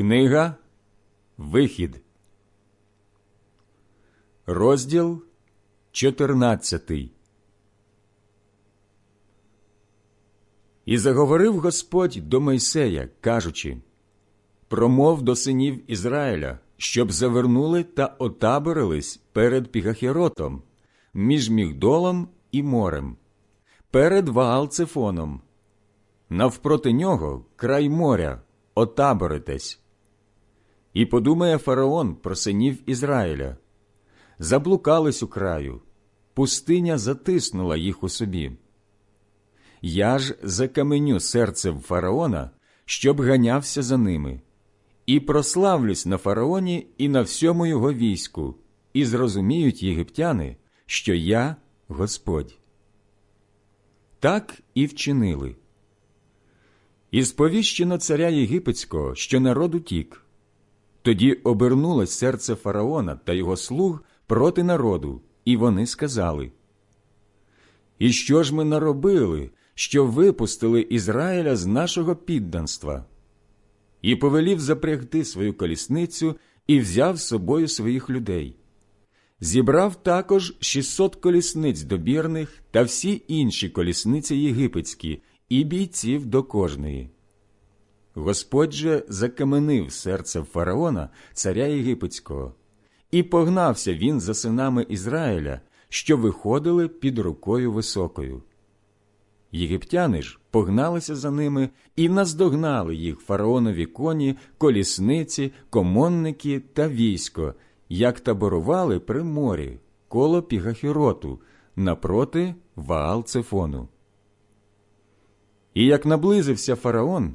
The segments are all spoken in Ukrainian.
Книга Вихід, розділ 14 І заговорив Господь до Мойсея, кажучи Промов до синів Ізраїля, щоб завернули та отаборились перед Пігахіротом, між Мігдолом і морем, перед Ваалцефоном. Навпроти нього край моря, отаборитесь. І подумає фараон про синів Ізраїля. Заблукались у краю, пустиня затиснула їх у собі. Я ж закаменю серцем фараона, щоб ганявся за ними, і прославлюсь на фараоні і на всьому його війську, і зрозуміють єгиптяни, що я Господь. Так і вчинили. І сповіщено царя Єгипетського, що народ утік. Тоді обернулось серце фараона та його слуг проти народу, і вони сказали: І що ж ми наробили, що випустили Ізраїля з нашого підданства? І повелів запрягти свою колісницю і взяв з собою своїх людей. Зібрав також 600 колісниць добірних та всі інші колісниці єгипетські і бійців до кожної. Господь же закаменив серце фараона, царя єгипетського, і погнався він за синами Ізраїля, що виходили під рукою високою. Єгиптяни ж погналися за ними і наздогнали їх фараонові коні, колісниці, комонники та військо, як таборували при морі коло Пігахіроту напроти Ваал-Цефону. І як наблизився фараон,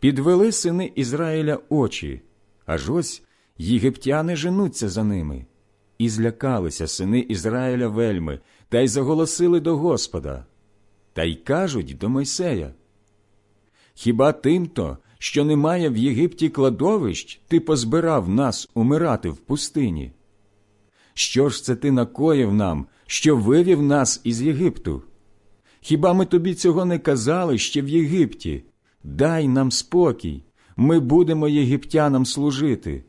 підвели сини Ізраїля очі, аж ось єгиптяни женуться за ними, і злякалися сини Ізраїля вельми, та й заголосили до Господа, та й кажуть до Мойсея. Хіба тимто, що немає в Єгипті кладовищ, ти позбирав нас умирати в пустині? Що ж це ти накоїв нам, що вивів нас із Єгипту? Хіба ми тобі цього не казали ще в Єгипті? Дай нам спокій, ми будемо єгиптянам служити,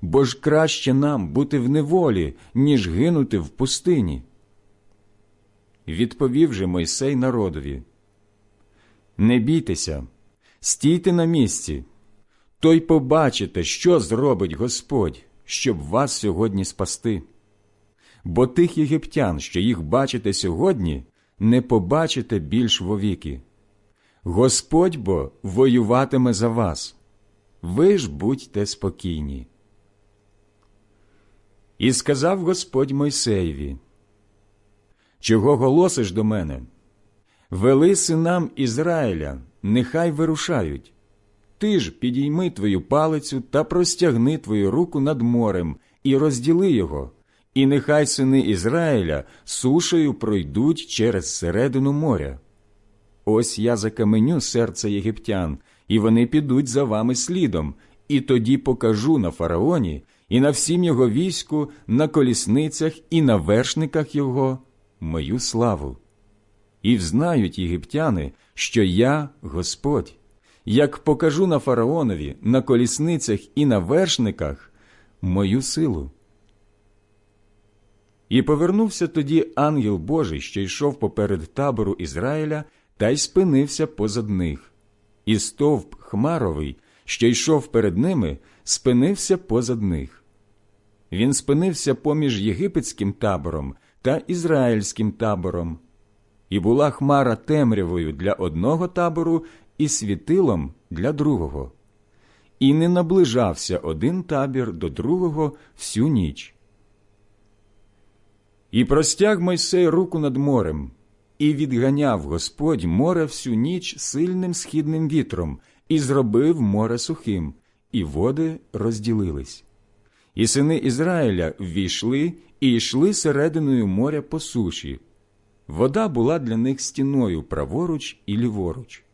бо ж краще нам бути в неволі, ніж гинути в пустині. Відповів же Мойсей народові Не бійтеся, стійте на місці, то й побачите, що зробить Господь, щоб вас сьогодні спасти. Бо тих єгиптян, що їх бачите сьогодні, не побачите більш вовіки. Господь бо воюватиме за вас. Ви ж будьте спокійні. І сказав Господь Мойсеєві, Чого голосиш до мене? Вели синам Ізраїля, нехай вирушають. Ти ж підійми твою палицю та простягни твою руку над морем і розділи його, і нехай сини Ізраїля сушею пройдуть через середину моря. Ось я закаменю серце єгиптян, і вони підуть за вами слідом, і тоді покажу на фараоні і на всім його війську, на колісницях і на вершниках його мою славу. І взнають єгиптяни, що я Господь, як покажу на фараонові, на колісницях і на вершниках мою силу. І повернувся тоді ангел Божий, що йшов поперед табору Ізраїля, та й спинився позад них. І стовп Хмаровий, що йшов перед ними, спинився позад них. Він спинився поміж єгипетським табором та ізраїльським табором, і була хмара темрявою для одного табору і світилом для другого. І не наближався один табір до другого всю ніч. І простяг Мойсей руку над морем, і відганяв Господь море всю ніч сильним східним вітром, і зробив море сухим, і води розділились. І сини Ізраїля ввійшли і йшли серединою моря по суші. Вода була для них стіною праворуч і ліворуч.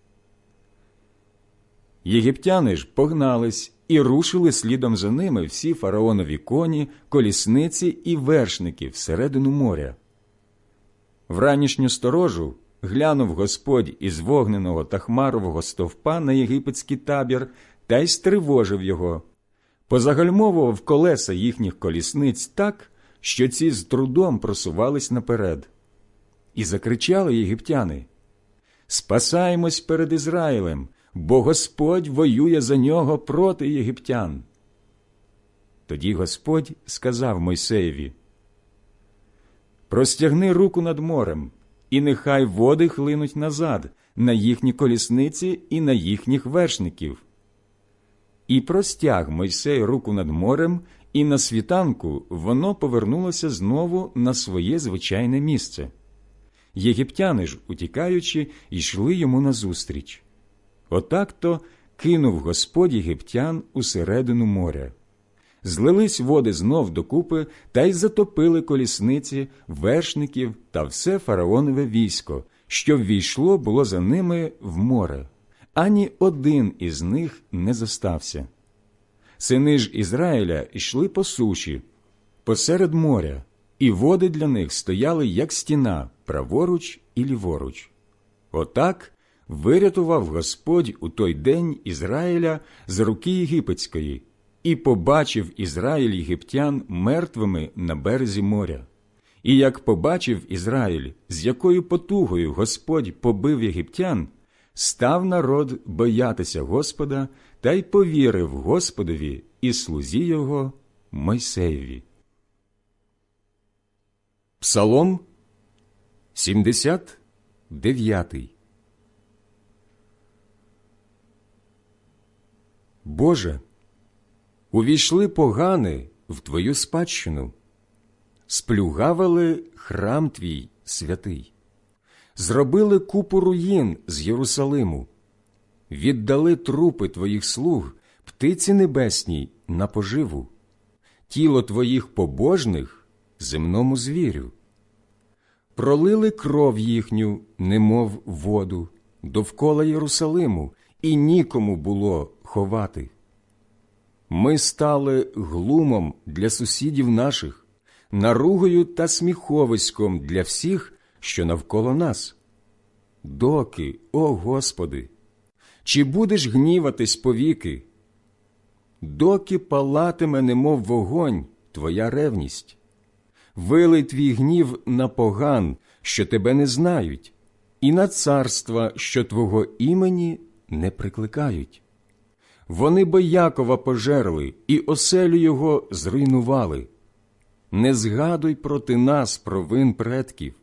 Єгиптяни ж погнались і рушили слідом за ними всі фараонові коні, колісниці і вершники всередину моря. В ранішню сторожу глянув Господь із вогненого та хмарового стовпа на єгипетський табір та й стривожив його, позагальмовував колеса їхніх колісниць так, що ці з трудом просувались наперед. І закричали єгиптяни Спасаємось перед Ізраїлем, бо Господь воює за нього проти єгиптян. Тоді Господь сказав Мойсеєві Простягни руку над морем, і нехай води хлинуть назад на їхні колісниці і на їхніх вершників. І простяг Мойсей руку над морем, і на світанку воно повернулося знову на своє звичайне місце. Єгиптяни ж, утікаючи, йшли йому назустріч. Отак то кинув Господь єгиптян усередину моря. Злились води знов докупи та й затопили колісниці, вершників та все фараонове військо, що ввійшло було за ними в море. Ані один із них не зостався. Сини ж Ізраїля йшли по суші, посеред моря, і води для них стояли, як стіна, праворуч і ліворуч. Отак вирятував Господь у той день Ізраїля з руки єгипетської, і побачив Ізраїль єгиптян мертвими на березі моря. І як побачив Ізраїль, з якою потугою Господь побив єгиптян, став народ боятися Господа та й повірив Господові і слузі його Мойсеєві. Псалом 79 Боже, увійшли погани в Твою спадщину, сплюгавили храм Твій святий, зробили купу руїн з Єрусалиму, віддали трупи Твоїх слуг, птиці небесній на поживу, тіло Твоїх побожних земному звірю, пролили кров їхню, немов воду, довкола Єрусалиму, і нікому було ховати. Ми стали глумом для сусідів наших, наругою та сміховиськом для всіх, що навколо нас. Доки, о Господи, чи будеш гніватись повіки? Доки палатиме, немов вогонь, твоя ревність? Вилий твій гнів на поган, що тебе не знають, і на царства, що твого імені не прикликають. Вони би Якова пожерли і оселю його зруйнували. Не згадуй проти нас провин предків.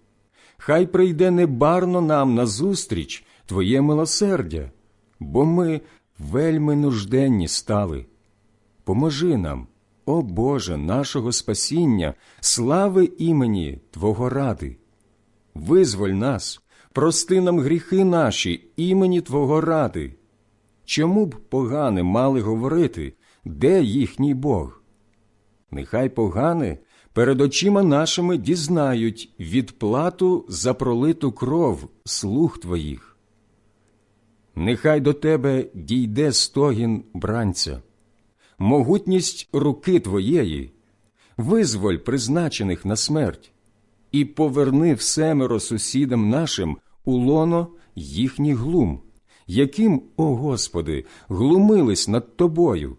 Хай прийде небарно нам назустріч Твоє милосердя, бо ми вельми нужденні стали. Поможи нам, о Боже, нашого спасіння, слави імені Твого ради. Визволь нас, прости нам гріхи наші, імені Твого ради. Чому б погани мали говорити, де їхній Бог? Нехай погани перед очима нашими дізнають відплату за пролиту кров слуг твоїх. Нехай до тебе дійде стогін бранця, могутність руки твоєї, визволь призначених на смерть, і поверни всемеро сусідам нашим у лоно їхній глум яким, о Господи, глумились над Тобою.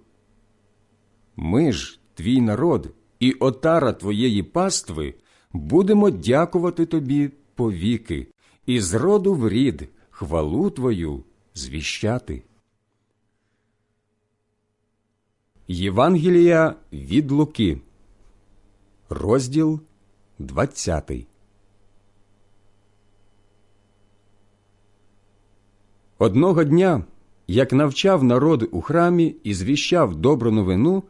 Ми ж, твій народ і отара Твоєї пастви, будемо дякувати Тобі повіки, і з роду в рід хвалу Твою звіщати. Євангелія від Луки, розділ двадцятий. Одного дня, як навчав народ у храмі і звіщав добру новину,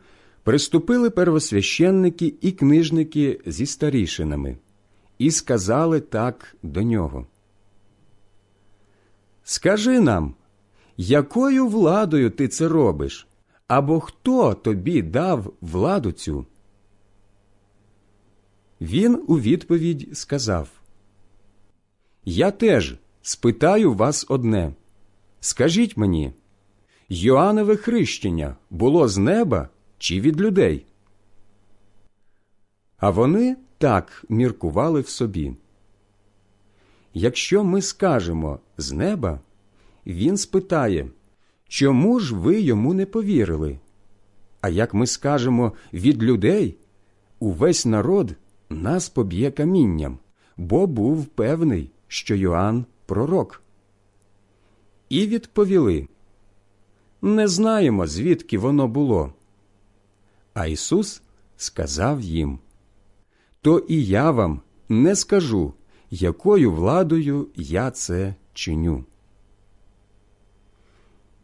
приступили первосвященники і книжники зі старішинами і сказали так до нього. Скажи нам, якою владою ти це робиш, або хто тобі дав владу цю? Він у відповідь сказав Я теж спитаю вас одне. Скажіть мені, Йоаннове хрещення було з неба чи від людей? А вони так міркували в собі. Якщо ми скажемо з неба, він спитає, Чому ж ви йому не повірили? А як ми скажемо від людей, увесь народ нас поб'є камінням, бо був певний, що Йоанн пророк. І відповіли Не знаємо, звідки воно було. А Ісус сказав їм То і я вам не скажу, якою владою я це чиню.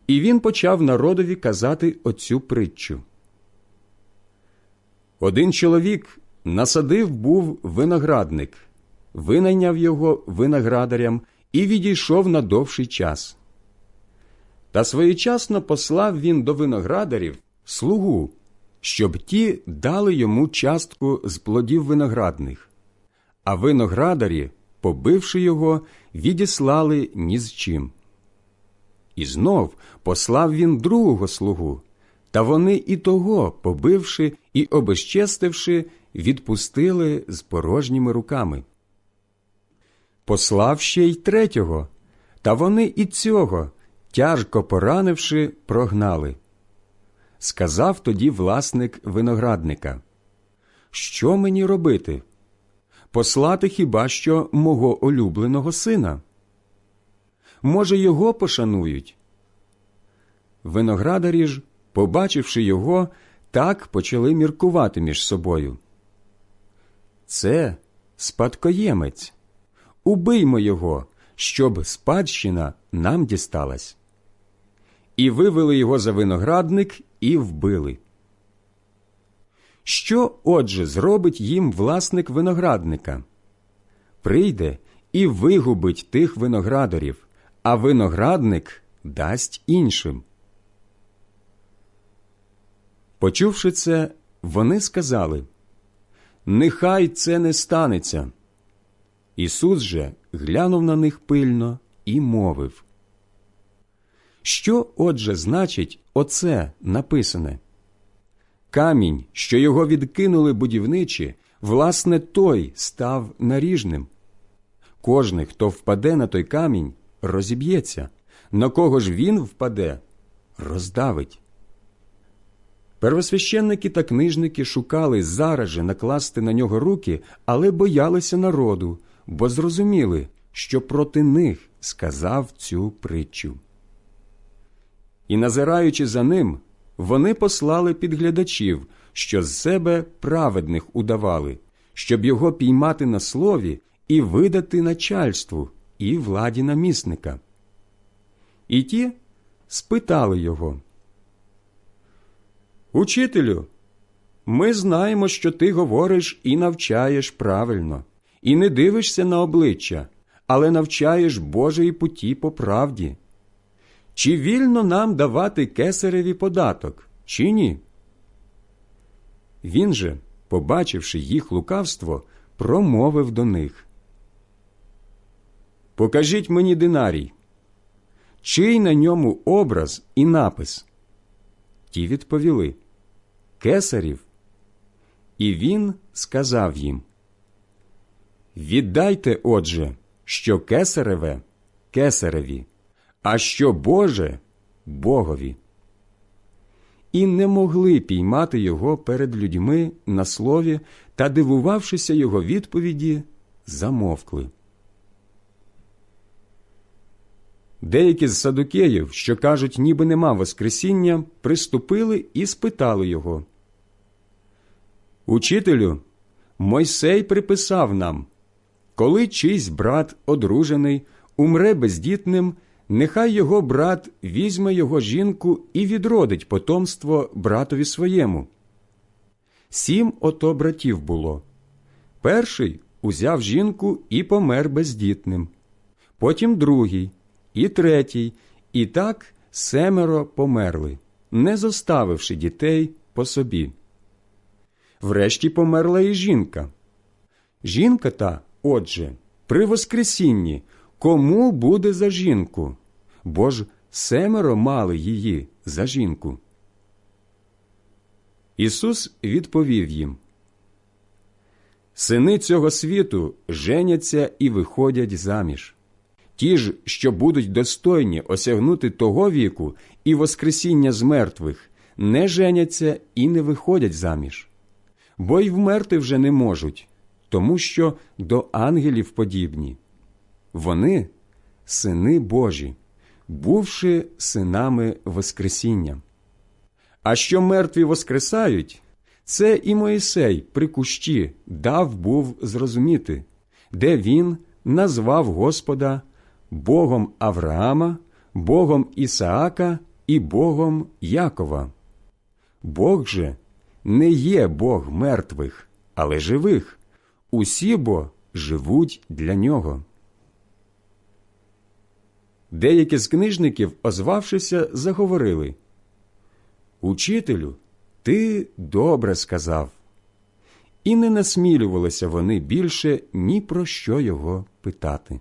І він почав народові казати оцю притчу. Один чоловік насадив був виноградник, винайняв його виноградарям і відійшов на довший час. Та своєчасно послав він до виноградарів слугу, щоб ті дали йому частку з плодів виноградних, а виноградарі, побивши його, відіслали ні з чим. І знов послав він другого слугу, та вони і того, побивши і обезчестивши, відпустили з порожніми руками. Послав ще й третього, та вони і цього, тяжко поранивши, прогнали. Сказав тоді власник виноградника Що мені робити? Послати хіба що мого улюбленого сина? Може, його пошанують? Виноградарі ж, побачивши його, так почали міркувати між собою. Це спадкоємець. Убиймо його, щоб спадщина нам дісталась. І вивели його за виноградник і вбили. Що, отже, зробить їм власник виноградника? Прийде і вигубить тих виноградарів, а виноградник дасть іншим. Почувши це, вони сказали Нехай це не станеться. Ісус же глянув на них пильно і мовив. Що, отже, значить оце написане? Камінь, що його відкинули будівничі, власне, той став наріжним. Кожний, хто впаде на той камінь, розіб'ється, на кого ж він впаде, роздавить. Первосвященники та книжники шукали зараз же накласти на нього руки, але боялися народу, бо зрозуміли, що проти них сказав цю притчу. І, назираючи за ним, вони послали підглядачів, що з себе праведних удавали, щоб його піймати на слові і видати начальству і владі намісника. І ті спитали його. Учителю, ми знаємо, що ти говориш і навчаєш правильно, і не дивишся на обличчя, але навчаєш Божої путі по правді. Чи вільно нам давати кесареві податок, чи ні? Він же, побачивши їх лукавство, промовив до них. Покажіть мені динарій. Чий на ньому образ і напис? Ті відповіли Кесарів. І він сказав їм Віддайте, отже, що кесареве кесареві, а що Боже Богові. І не могли піймати його перед людьми на слові та, дивувавшися його відповіді, замовкли. Деякі з садукеїв, що кажуть, ніби нема Воскресіння, приступили і спитали його. Учителю, Мойсей приписав нам, коли чийсь брат одружений, умре бездітним, нехай його брат візьме його жінку і відродить потомство братові своєму. Сім ото братів було. Перший узяв жінку і помер бездітним, потім другий і третій, і так семеро померли, не зоставивши дітей по собі. Врешті померла і жінка. Жінка та, отже, при Воскресінні кому буде за жінку? Бо ж семеро мали її за жінку. Ісус відповів їм Сини цього світу женяться і виходять заміж Ті ж, що будуть достойні осягнути того віку і воскресіння з мертвих, не женяться і не виходять заміж, бо й вмерти вже не можуть, тому що до ангелів подібні. Вони сини Божі, бувши синами Воскресіння. А що мертві воскресають, це і Моїсей при кущі дав був зрозуміти, де він назвав Господа Богом Авраама, Богом Ісаака і Богом Якова. Бог же не є Бог мертвих, але живих. Усі бо живуть для нього. Деякі з книжників, озвавшися, заговорили Учителю, ти добре сказав. І не насмілювалися вони більше ні про що його питати.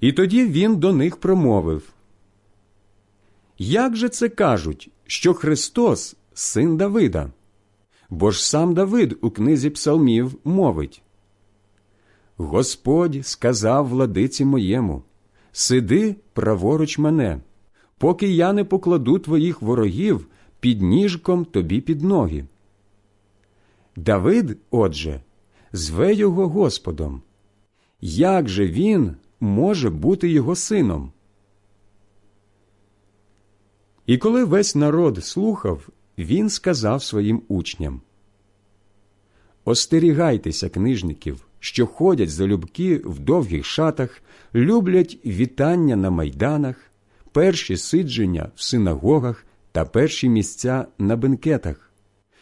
І тоді він до них промовив Як же це кажуть, що Христос син Давида? Бо ж сам Давид у книзі псалмів мовить Господь сказав владиці моєму Сиди праворуч мене, поки я не покладу твоїх ворогів під ніжком тобі під ноги. Давид, отже, зве його Господом. Як же він може бути його сином? І коли весь народ слухав, він сказав своїм учням Остерігайтеся книжників, що ходять залюбки в довгих шатах, люблять вітання на майданах, перші сидження в синагогах та перші місця на бенкетах,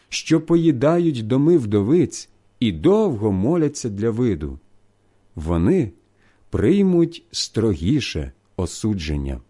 що поїдають доми вдовиць і довго моляться для виду. Вони приймуть строгіше осудження.